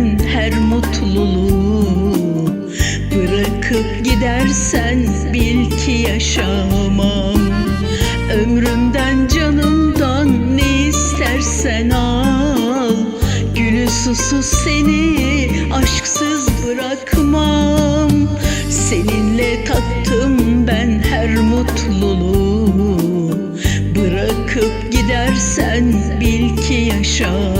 sen her mutluluğu Bırakıp gidersen bil ki yaşamam. Ömrümden canımdan ne istersen al. Gülü susuz seni aşksız bırakmam. Seninle tattım ben her mutluluğu. Bırakıp gidersen bil ki yaşamam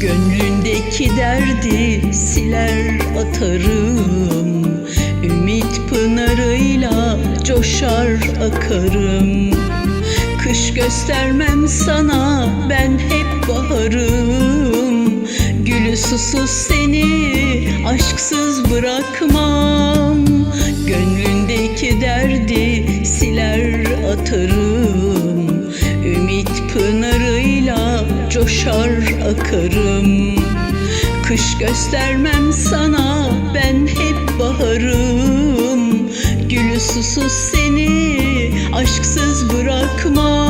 Gönlündeki derdi siler atarım. Ümit pınarıyla coşar akarım. Kış göstermem sana ben hep baharım. Gülü susuz seni aşksız bırakmam. Gönlündeki derdi siler atarım akarım Kış göstermem sana ben hep baharım. Gülü susuz seni aşksız bırakmam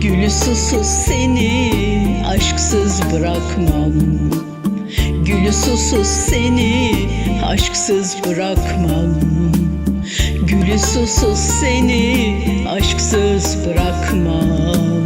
Gülü susuz seni aşksız bırakmam. Gülü susuz seni aşksız bırakmam. Gülü susuz seni aşksız bırakmam